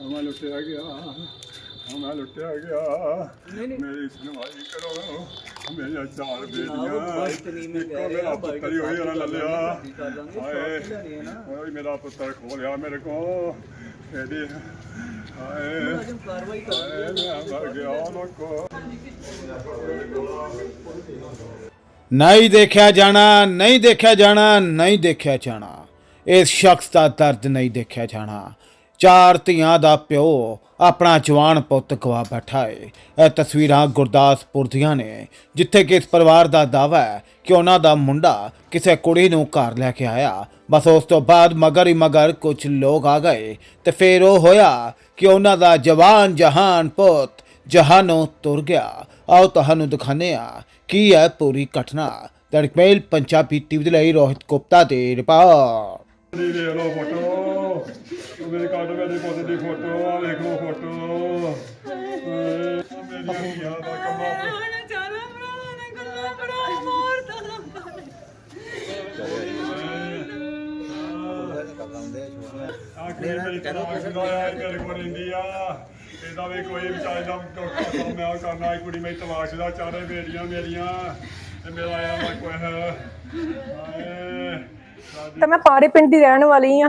ਮੈਂ ਲੁੱਟਿਆ ਗਿਆ। ਹਾਂ, ਮੈਂ ਲੁੱਟਿਆ ਗਿਆ। ਮੇਰੀ ਸੁਣਵਾਈ ਕਰੋ। ਮੇਰੀਆਂ ਚਾਰ ਬੇਟੀਆਂ। ਇੱਕੋ ਮੇਰਾ ਪੁੱਤਰ ਹੀ ਹੋਈ ਉਹਨਾਂ ਲੱਲਿਆ। ਹਾਏ ਓਏ ਮੇਰਾ ਪੁੱਤਰ ਖੋ ਲਿਆ ਮੇਰੇ ਕੋ ਇਹਦੀ ਹਾਏ ਹਾਏ ਮੈਂ ਮਰ ਗਿਆ ਲੋਕੋ ਨਹੀਂ ਦੇਖਿਆ ਜਾਣਾ ਨਹੀਂ ਦੇਖਿਆ ਜਾਣਾ ਨਹੀਂ ਦੇਖਿਆ ਜਾਣਾ। ਇਸ ਸ਼ਖਸ ਦਾ ਦਰਦ ਨਹੀਂ ਦੇਖਿਆ ਜਾਣਾ। ਚਾਰ ਧੀਆਂ ਦਾ ਪਿਓ ਆਪਣਾ ਜਵਾਨ ਪੁੱਤ ਗਵਾ ਬੈਠਾ ਏ। ਇਹ ਤਸਵੀਰਾਂ ਗੁਰਦਾਸਪੁਰ ਦੀਆਂ ਨੇ, ਜਿੱਥੇ ਕਿ ਇਸ ਪਰਿਵਾਰ ਦਾ ਦਾਵਾ ਹੈ ਕਿ ਉਹਨਾਂ ਦਾ ਮੁੰਡਾ ਕਿਸੇ ਕੁੜੀ ਨੂੰ ਘਰ ਲੈ ਕੇ ਆਇਆ। ਬਸ ਉਸ ਤੋਂ ਬਾਅਦ ਮਗਰ ਹੀ ਮਗਰ ਕੁਝ ਲੋਕ ਆ ਗਏ ਤੇ ਫਿਰ ਉਹ ਹੋਇਆ ਕਿ ਉਹਨਾਂ ਦਾ ਜਵਾਨ ਜਹਾਨ ਪੁੱਤ ਜਹਾਨੋਂ ਤੁਰ ਗਿਆ। ਆਓ ਤੁਹਾਨੂੰ ਦਿਖਾਉਂਦੇ ਆ ਕੀ ਹੈ ਪੂਰੀ ਘਟਨਾ। ਤੜਕਮੇਲ ਪੰਜਾਬੀ ਟੀਵੀ ਦੇ ਲਈ ਰੋਹਿਤ ਗੁਪਤਾ ਦੀ ਰਿਪੋਰਟ। ਮੇਰੇ ਕਾਰਡ ਮੇਰੇ ਪੁੱਤ ਦੀ ਫੋਟੋ ਆ ਵੇਖ ਫੋਟੋ। ਕੰਮਾ ਮੇਰੀ ਤਲਾਕ ਦਾ ਆਇਆ ਮੇਰੇ ਕੋਲ ਰਹਿੰਦੀ ਆ ਇਹਦਾ ਵੀ ਕੋਈ ਵਿਚਾਰੇ ਦਾ ਡਾਕਟਰ ਤੋਂ ਮੈਂ ਉਹ ਕਰਨਾ ਇਹ ਕੁੜੀ ਮੇਰੀ ਤਲਾਕ ਦਾ ਚਾਰੇ ਬੇੜੀਆਂ ਮੇਰੀਆਂ। ਤੇ ਮੇਰਾ ਆਇਆ ਮੈਂ ਕੋਈ ਹੈ ਤਾਂ ਮੈਂ ਪਾੜੇ ਪਿੰਡ ਦੀ ਰਹਿਣ ਵਾਲੀ ਆ।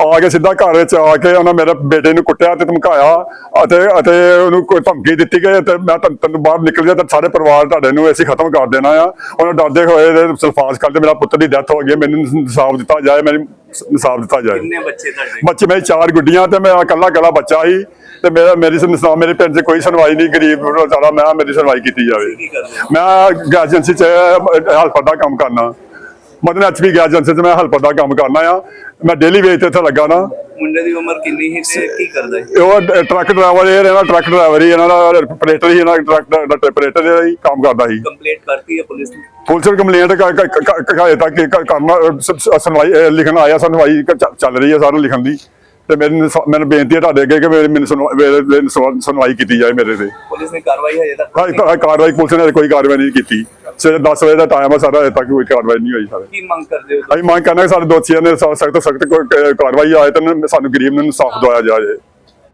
ਆ ਕੇ ਸਿੱਧਾ ਘਰ ਵਿੱਚ ਆ ਕੇ ਉਹਨਾਂ ਮੇਰੇ ਬੇਟੇ ਨੂੰ ਕੁੱਟਿਆ ਤੇ ਧਮਕਾਇਆ ਅਤੇ ਅਤੇ ਉਹਨੂੰ ਕੋਈ ਧਮਕੀ ਦਿੱਤੀ ਗਈ ਤੇ ਮੈਂ ਤੈਨੂੰ ਬਾਹਰ ਨਿਕਲ ਗਿਆ ਤੇ ਸਾਰੇ ਪਰਿਵਾਰ ਤੁਹਾਡੇ ਨੂੰ ਅਸੀਂ ਖਤਮ ਕਰ ਦੇਣਾ ਆ। ਉਹਨਾਂ ਡਰਦੇ ਹੋਏ ਤੇ ਸਲਫਾਸ ਕਰਦੇ ਮੇਰਾ ਪੁੱਤਰ ਦੀ ਡੈਥ ਹੋ ਗਈ ਮੈਨੂੰ ਇਨਸਾਫ ਦਿੱਤਾ ਜਾਏ ਮੈਨੂੰ ਇਨਸਾਫ ਦਿੱਤਾ ਜਾਏ। ਕਿੰਨੇ ਬੱਚੇ ਤੁਹਾਡੇ? ਬੱਚੇ ਮੇਰੇ ਚਾਰ ਗੁੱਡੀਆਂ ਤੇ ਮੈਂ ਇਕੱਲਾ ਇਕੱਲਾ ਬੱਚਾ ਸੀ ਤੇ ਮੇਰਾ ਮੇਰੀ ਸੁਣਵਾ ਮੇਰੇ ਪਿੰਡ 'ਚ ਕੋਈ ਸੁਣਵਾਈ ਨਹੀਂ ਗਰੀਬ ਵਿਚਾਰਾ ਮੈਂ ਮੇਰੀ ਸੁਣਵਾਈ ਕੀਤੀ ਜਾਵੇ? ਮੈਂ ਏਜੰਸੀ 'ਚ ਹੈਲਪਰ ਦਾ ਕੰਮ ਕਰਨਾ। ਮਤਲਬ ਐਚਪੀ ਗੈਸ ਏਜੰਸੀ 'ਚ ਮੈਂ ਹੈਲਪਰ ਦਾ ਕੰਮ ਕਰਨਾ ਆ। ਮੈਂ ਡੇਲੀ ਵੇਜ ਤੇ ਇੱਥੇ ਲੱਗਾ ਨਾ। ਮੁੰਡੇ ਦੀ ਉਮਰ ਕਿੰਨੀ ਸੀ ਤੇ ਕੀ ਕਰਦਾ ਹੈ ਉਹ ਡ- ਟਰੱਕ ਡਰਾਈਵਰ ਇਹ ਇਹਨਾਂ ਟਰੱਕ ਡਰਾਈਵਰ ਹੀ ਇਹਨਾਂ ਦਾ ਆਪਰੇਟਰ ਹੀ ਇਹਨਾਂ ਦਾ ਟਰੱਕ ਦਾ ਆਪਰੇਟਰ ਹੀ ਕੰਮ ਕਰਦਾ ਸੀ। ਕੰਪਲੀਟ ਕਰਤੀ ਹੈ ਪੁਲਿਸ ਨੇ? ਪੁਲਿਸ ਨੂੰ ਕੰਪਲੇਂਟ ਕਾਇ ਤੱਕ ਕ- ਕਰਨਾ ਅਹ, ਸ- ਸ- ਸੁਣਵਾਈ ਅਹ, ਲਿਖਣ ਆਇਆ ਸੁਣਵਾਈ ਕ- ਚੱਲ ਰਹੀ ਹੈ ਸਾਰਾ ਲਿਖਣ ਦੀ। ਤੇ ਸ- ਮੈਨੂੰ ਬੇਨਤੀ ਹੈ ਤੁਹਾਡੇ ਅੱਗੇ ਕਿ ਮੇਰੀ ਮੈਨੂੰ ਸੁਣਵਾ- ਮੇਰੇ- ਮੇਰੇ ਸੁਣਵਾ- ਸੁਣਵਾਈ ਕੀਤੀ ਜਾਏ ਮੇਰੇ ਤੇ। ਪੁਲਿਸ ਨੇ ਕਾਰਵਾਈ ਹਜੇ ਤੱਕ ਹਾਂ, ਕਾਰਵਾਈ ਪੁਲਿਸ ਨੇ ਕੋਈ ਕਾਰਵਾਈ ਨਹੀਂ ਕੀਤੀ। ਸਵੇਰੇ 10 ਵਜੇ ਦਾ ਟਾਈਮ ਹੈ ਸਾਰਾ ਅਜੇ ਤੱਕ ਕੋਈ ਕਾਰਵਾਈ ਨਹੀਂ ਹੋਈ ਸਾਰੇ ਕੀ ਮੰਗ ਕਰਦੇ ਹੋ ਅਸੀਂ ਮੰਗ ਕਰਨਾ ਕਿ ਸਾਡੇ ਦੋਸ਼ੀਆਂ ਨੇ ਸਖਤ ਸਖਤ ਕਾਰਵਾਈ ਆਏ ਤੇ ਉਹਨਾਂ ਨੂੰ- ਸਾਨੂੰ ਗਰੀਬ ਨੂੰ ਇਨਸਾਫ ਦਵਾਇਆ ਜਾਏ।